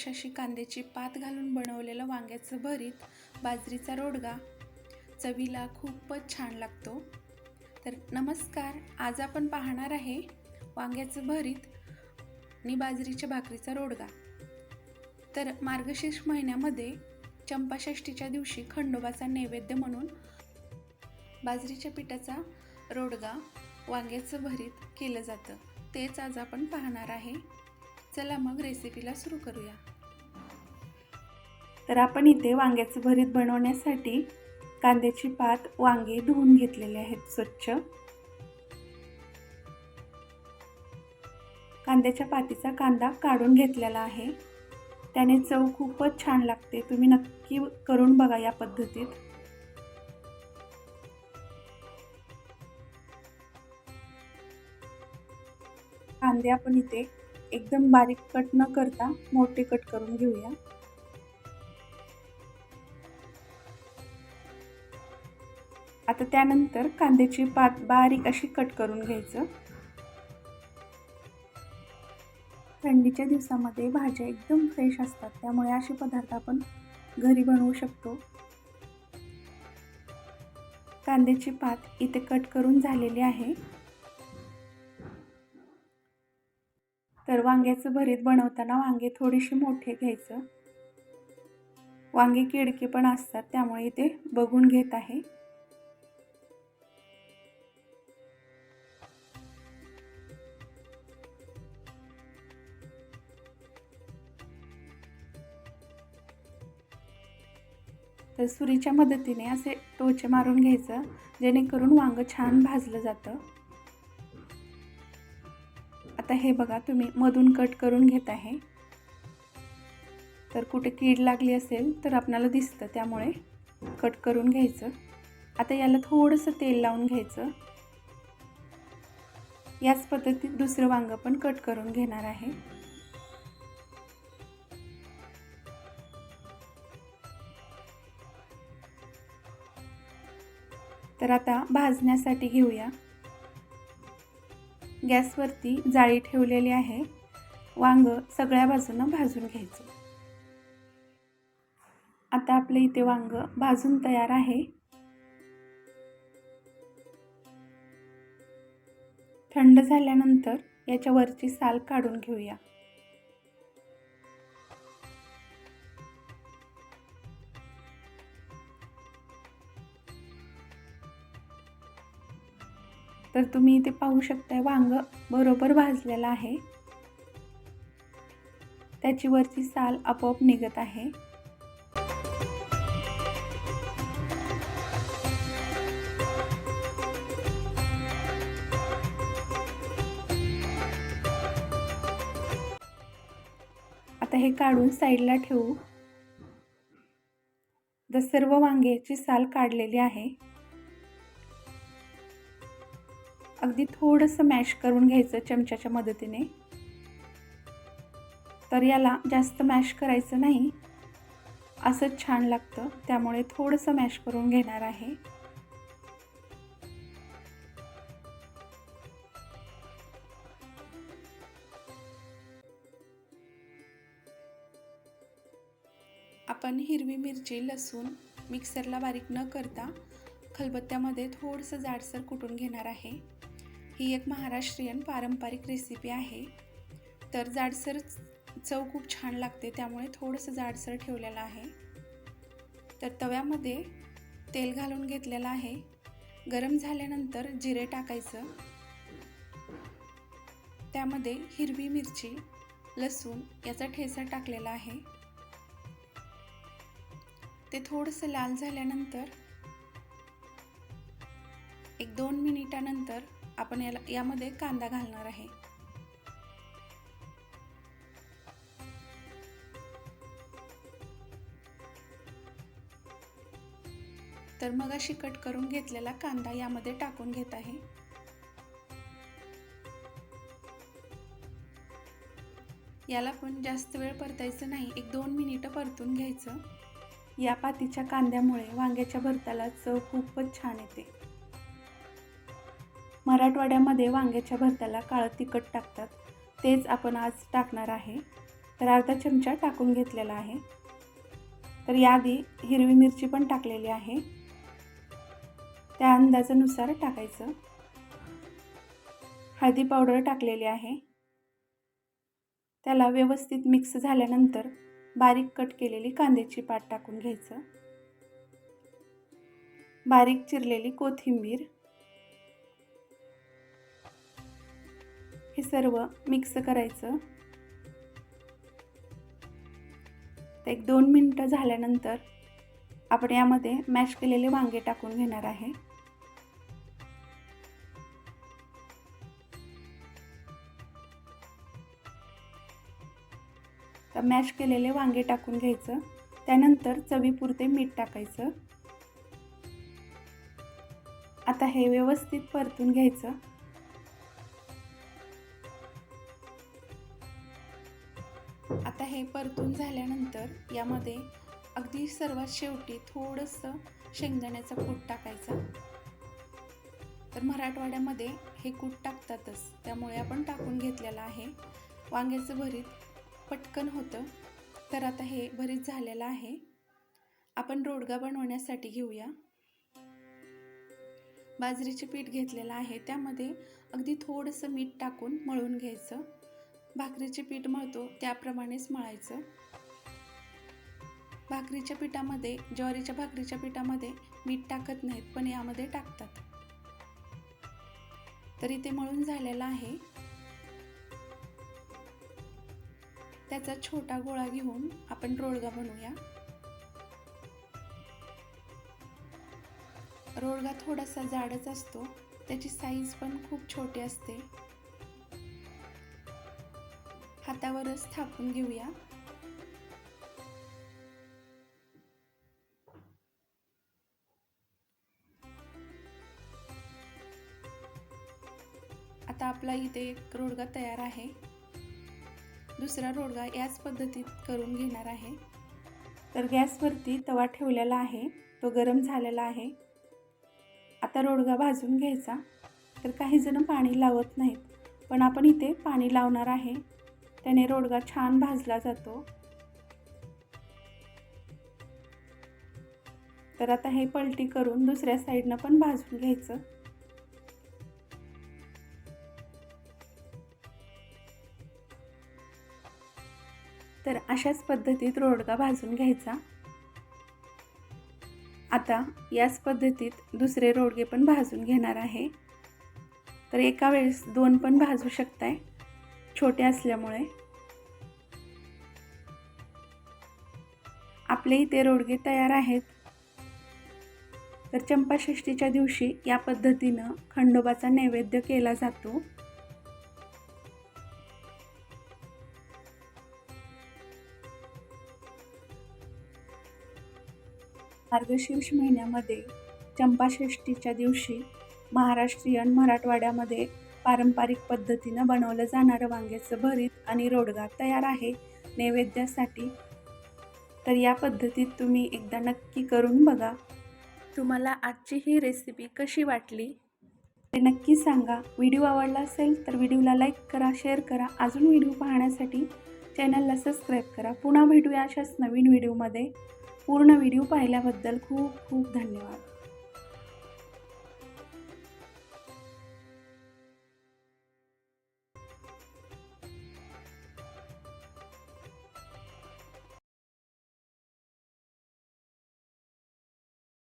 Fresh अशी कांद्याची पात घालून बनवलेलं वांग्याचं भरीत बाजरीचा रोडगा. चवीला खूपच छान लागतो. तर नमस्कार आज आपण पाहणार आहे वांग्याचं भरीत आणि बाजरीच्या भाकरीचा रोडगा. तर मार्गशीर्ष महिन्यामध्ये चंपाषष्ठीच्या दिवशी खंडोबाचा नैवेद्य म्हणून बाजरीच्या पिठाचा रोडगा वांग्याचं भरीत केलं जातं. तेच आज आपण पाहणार आहे. चला मग रेसिपीला सुरू करूया. तर आपण इथे वांग्याचं भरीत बनवण्यासाठी कांद्याची पात वांगे धुवून घेतलेले आहेत स्वच्छ. कांद्याच्या पातीचा कांदा काढून घेतलेला आहे. त्याने चव खूपच छान लागते. तुम्ही नक्की करून बघा या पद्धतीत. कांदे आपण इथे एकदम बारीक कट न करता मोठे कट करून घेऊया. आता त्यानंतर कांद्याची पात बारीक अशी कट करून घ्यायचं. थंडीच्या दिवसामध्ये भाज्या एकदम फ्रेश असतात त्यामुळे असे पदार्थ आपण घरी बनवू शकतो. कांद्याची पात इथे कट करून झालेली आहे. तर वांग्याचं भरीत बनवताना वांगे थोडीशी मोठे घ्यायचं. वांगे किडके पण असतात त्यामुळे ते बघून घेत आहे. तर सुरीच्या मदतीने असे टोचे मारून घ्यायचं जेणेकरून वांगं छान भाजलं जातं. आता हे बघा तुम्ही मधून कट करून घेत आहे. तर कुठे कीड लागली असेल तर आपणाला दिसतं त्यामुळे कट करून घ्यायचं. आता याला थोडंसं तेल लावून घ्यायचं. याच पद्धतीत दुसरं वांगं पण कट करून घेणार आहे. तर आता भाजण्यासाठी घेऊया. गॅसवरती जाळी ठेवलेली आहे. वांग सगळ्या बाजूनं भाजून घ्यायचं. आता आपलं इथे वांग भाजून तयार आहे. थंड झाल्यानंतर याच्यावरची साल काढून घेऊया. तर तुम्ही इथे पाहू शकताय वांग बरोबर भाजलेलं आहे. त्याची वरची साल आपोआप निघत आहे. आता हे काढून साईडला ठेवू. तर सर्व वांग्याची साल काढलेली आहे. अगदी थोडंसं मॅश करून घ्यायचं चमच्याच्या मदतीने. तर याला जास्त मॅश करायचं नाही. असंच छान लागतं. त्यामुळे थोडंसं मॅश करून घेणार आहे. आपण हिरवी मिरची लसूण मिक्सरला बारीक न करता खलबत्त्यामध्ये थोडंसं जाडसर कुटून घेणार आहे. ही एक महाराष्ट्रीयन पारंपरिक रेसिपी आहे. तर जाडसर चव खूप छान लागते त्यामुळे थोडंसं जाडसर ठेवलेलं आहे. तर तव्यामध्ये तेल घालून घेतलेलं आहे. गरम झाल्यानंतर जिरे टाकायचं. त्यामध्ये हिरवी मिरची लसूण याचा ठेचा टाकलेला आहे. ते थोडंसं लाल झाल्यानंतर एक दोन मिनिटानंतर आपण याला यामध्ये कांदा घालणार आहे. तर मग अशी कट करून घेतलेला कांदा यामध्ये टाकून घेत आहे. याला पण जास्त वेळ परतायचं नाही. एक दोन मिनिटं परतून घ्यायचं. या पातीच्या कांद्यामुळे वांग्याच्या भरताला चव खूपच छान येते. मराठवाड्यामध्ये वांग्याच्या भरताला काळं तिखट टाकतात. तेच आपण आज टाकणार आहे. तर अर्धा चमचा टाकून घेतलेला आहे. तर याआधी हिरवी मिरची पण टाकलेली आहे. त्या अंदाजानुसार टाकायचं. हळदी पावडर टाकलेली आहे. त्याला व्यवस्थित मिक्स झाल्यानंतर बारीक कट केलेली कांद्याची पात टाकून घ्यायचं. बारीक चिरलेली कोथिंबीर हे सर्व मिक्स करायचं. एक दोन मिनटं झाल्यानंतर आपण यामध्ये मॅश केलेले वांगे टाकून घेणार आहे. तर मॅश केलेले वांगे टाकून घ्यायचं. त्यानंतर चवीपुरते मीठ टाकायचं. आता हे व्यवस्थित परतून घ्यायचं. आता हे परतून झाल्यानंतर यामध्ये अगदी सर्वात शेवटी थोडंसं शेंगदाण्याचा कूट टाकायचा. तर मराठवाड्यामध्ये हे कूट टाकतातच त्यामुळे आपण टाकून घेतलेलं आहे. वांग्याचं भरीत पटकन होतं तर आता हे भरीत झालेलं आहे. आपण रोडगा बनवण्यासाठी घेऊया. बाजरीचे पीठ घेतलेलं आहे त्यामध्ये अगदी थोडंसं मीठ टाकून मळून घ्यायचं. भाकरीचे पीठ मळतो त्याप्रमाणेच मळायचं. भाकरीच्या पिठामध्ये ज्वारीच्या भाकरीच्या पिठामध्ये मीठ टाकत नाहीत पण यामध्ये टाकतात. तरी ते मळून झालेलं आहे. त्याचा छोटा गोळा घेऊन आपण रोडगा बनवूया. रोडगा थोडासा जाडच असतो त्याची साईज पण खूप छोटी असते. हातावरच थापून घेऊया. आता आपला इथे एक रोडगा तयार आहे. दुसरा रोडगा याच पद्धतीत करून घेणार आहे. तर गॅसवरती तवा ठेवलेला आहे. तो गरम झालेला आहे. आता रोडगा भाजून घ्यायचा. तर काही जण पाणी लावत नाहीत. पण आपण इथे पाणी लावणार आहे. त्याने रोडगा छान भाजला जातो. तर आता हे पलटी करून दुसऱ्या साईडनं पण भाजून घ्यायचं. तर अशाच पद्धतीत रोडगा भाजून घ्यायचा. आता याच पद्धतीत दुसरे रोडगे पण भाजून घेणार आहे. तर एका वेळेस दोन पण भाजू शकताय. छोटे असल्यामुळे आपले इथे रोडगे तयार आहेत. तर चंपाषष्टीच्या दिवशी या पद्धतीनं खंडोबाचा नैवेद्य केला जातो. मार्गशीर्ष महिन्यामध्ये चंपाषष्टीच्या दिवशी महाराष्ट्रीयन मराठवाड्यामध्ये पारंपरिक पद्धतीनं बनवलं जाणारं वांग्याचं भरीत आणि रोडगा तयार आहे. नैवेद्यासाठी तर या पद्धतीत तुम्ही एकदा नक्की करून बघा. तुम्हाला आजची ही रेसिपी कशी वाटली? ते नक्की सांगा. व्हिडिओ आवडला असेल तर व्हिडिओला लाईक करा शेअर करा. अजून व्हिडिओ पाहण्यासाठी चॅनलला सबस्क्राईब करा. पुन्हा भेटूया अशाच नवीन व्हिडिओमध्ये. पूर्ण व्हिडिओ पाहिल्याबद्दल खूप खूप धन्यवाद.